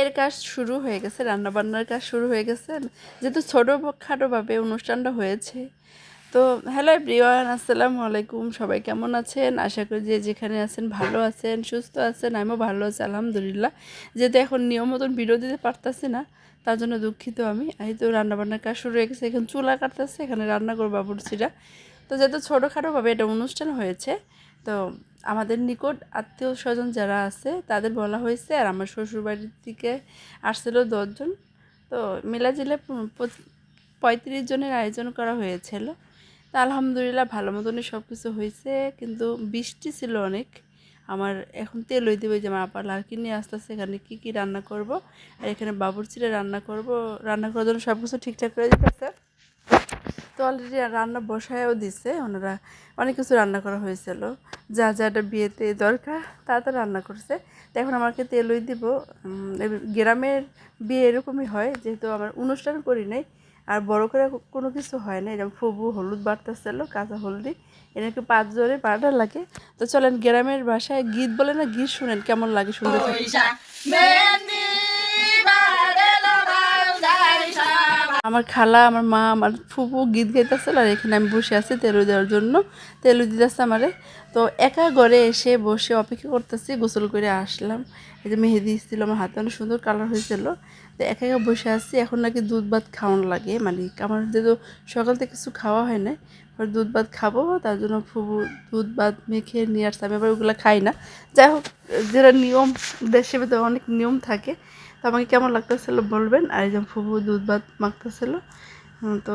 এর কাজ শুরু হয়ে গেছে, রান্নাবান্নার কাজ শুরু হয়ে গেছে। যেহেতু ছোটো খাটোভাবে অনুষ্ঠানটা হয়েছে। তো হ্যালো এভরিওয়ান আসসালামু আলাইকুম, সবাই কেমন আছেন? আশা করি যে যেখানে আছেন ভালো আছেন, সুস্থ আছেন, আমিও ভালো আছি, আলহামদুলিল্লাহ। যেহেতু এখন নিয়ম মতন ভিডিও দিতে পারতাছি না, তার জন্য দুঃখিত আমি। এই তো রান্নাবান্নার কাজ শুরু হয়ে গেছে, এখন চুলা কাটতেছে, এখানে রান্না করব বাবুরচিরা তো যেহেতু ছোটোখাটোভাবে এটা অনুষ্ঠান হয়েছে, তো আমাদের নিকট আত্মীয় স্বজন যারা আছে, তাদের বলা হয়েছে, আর আমার শ্বশুরবাড়ির থেকে আসছিল দশজন। তো মিলাজিলে পঁয়ত্রিশ জনের আয়োজন করা হয়েছিল। তা আলহামদুলিল্লাহ ভালো মতনই সব কিছু হয়েছে, কিন্তু বৃষ্টি ছিল অনেক। আমার এখন তেল হয়ে দেবে যে আমার আপা লাড়কি নিয়ে আসতেছে, এখানে কী কী রান্না করব, আর এখানে বাবুর চিড়ে রান্না করব, রান্না করার জন্য সব কিছু ঠিকঠাক করে দিতেছে। তো অলরেডি রান্না বসায়ও দিছে, ওনারা অনেক কিছু রান্না করা হয়েছিল। যা যাটা বিয়েতে দরকার, তা, তো রান্না করছে। তো এখন আমাকে তেলই দিব। গ্রামের বিয়ে এরকমই হয়, যেহেতু আমার অনুষ্ঠান করি নাই, আর বড় করে কোনো কিছু হয় না এরকম ফুবু হলুদ বাড়তেছিল, কাঁচা হলদি এনাকে পাঁচ জোরে বারোটা লাগে। তো চলেন গ্রামের ভাষায় গীত বলে না গীত শুনেন, কেমন লাগে শুনতে আমার খালা, আমার মা, আমার ফুপু গীত গাইতেছিল আর এখানে আমি বসে আছি তেলু দেওয়ার জন্য। তেলু দিতেছে আমারে। তো একা ঘরে এসে বসে অপেক্ষা করতেছি, গোসল করে আসলাম। এই যে মেহেদি ছিল আমার হাতে, অনেক সুন্দর কালার হয়েছিল। তো একা একা বসে আছি, এখন নাকি দুধ ভাত খাওয়ানো লাগে। মানে আমার যেহেতু সকাল থেকে কিছু খাওয়া হয় না এবার দুধ ভাত খাব, তার জন্য ফুবু দুধ ভাত মেখে নিয়ে আসছে। আমি আবার ওগুলো খাই না। যাই হোক, যেটা নিয়ম দেশে অনেক নিয়ম থাকে। আমাকে কেমন লাগতেছিল বলবেন? আর যে ফুবু দুধ ভাত মাখতেছিল। তো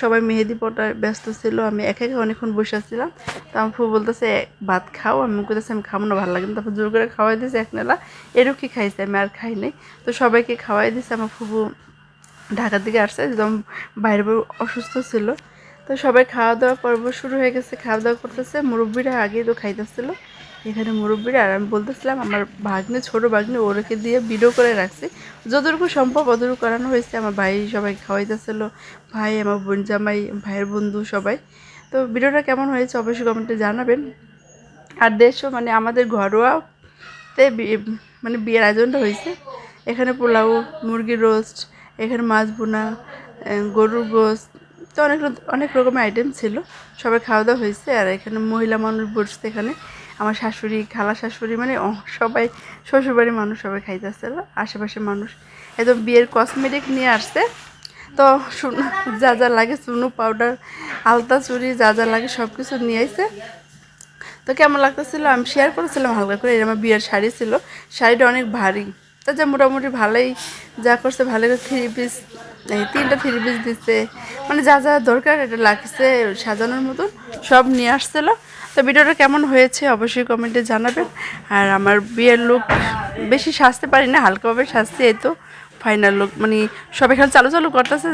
সবাই মেহেদি পটায় ব্যস্ত ছিল। আমি একা একা অনেকক্ষণ বসে আসছিলাম তো আমার ফুবু বলতেছে, ভাত খাও। আমি বলতেছি আমি খাব না, ভালো লাগে না। তারপর জোর করে খাওয়াই দিয়েছে এক নেলা। এরও কি খাইছে? আমি আর খাই নাই। তো সবাইকে খাওয়াই দিয়েছে আমার ফুফু ঢাকার দিকে আসছে। একদম বাইরে অসুস্থ ছিল। তো সবাই খাওয়া দাওয়া পর্ব শুরু হয়ে গেছে। খাওয়া দাওয়া করতেছে। মুরব্বীরা আগে তো খাইতেছিল। এখানে মুরব্বীরা, আর আমি বলতেছিলাম, আমার ভাগ্নে, ছোটো ভাগ্নে, ওরকে দিয়ে ভিডিও করে রাখছি। যতটুকু সম্ভব অতটুকু করানো হয়েছে। আমার ভাই সবাই খাওয়াইতেছিল, ভাই, আমার বোন জামাই, ভাইয়ের বন্ধু সবাই। তো ভিডিওটা কেমন হয়েছে অবশ্যই কমেন্টে জানাবেন। আর দেশও মানে আমাদের ঘরোয়াতে মানে বিয়ের আয়োজনটা হয়েছে। এখানে পোলাও, মুরগির রোস্ট এখানে মাছ বোনা গরুর গোস্ত, তো অনেক অনেক রকমের আইটেম ছিল। সবাই খাওয়া দাওয়া হয়েছে। আর এখানে মহিলা মানুষ বসছে এখানে। আমার শাশুড়ি, খালা শাশুড়ি মানে সবাই শ্বশুরবাড়ির মানুষ সবাই খাইতেছিল আশেপাশের মানুষ। একদম বিয়ের কসমেটিক নিয়ে আসছে। তো শুনো, যা যা লাগে চুনু পাউডার আলতা চুরি, যা যা লাগে সব কিছু নিয়ে আসছে তো কেমন লাগতেছিল? আমি শেয়ার করেছিলাম, হালকা করে এর আমার বিয়ের শাড়ি ছিল। শাড়িটা অনেক ভারী। তা যা মোটামুটি ভালোই, যা করছে, ভালো করে থ্রি পিস তিনটা থ্রি পিস দিচ্ছে মানে যা যা দরকার, এটা লাগছে, সাজানোর মতন, সব নিয়ে আসছিল। তো ভিডিওটা কেমন হয়েছে অবশ্যই কমেন্টে জানাবেন। আর আমার বিয়ের লুক বেশি সাজতে পারি না হালকাভাবে সাজতে এই তো ফাইনাল লুক মানে সব এখানে চালু চালু করতেছে,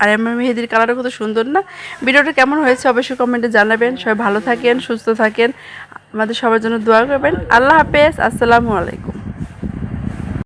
আর আমার মেহেদির কালারও কত সুন্দর না। ভিডিওটা কেমন হয়েছে অবশ্যই কমেন্টে জানাবেন। সবাই ভালো থাকেন, সুস্থ থাকেন। আমাদের সবার জন্য দোয়া করবেন। আল্লাহ হাফেজ, আসসালামু আলাইকুম।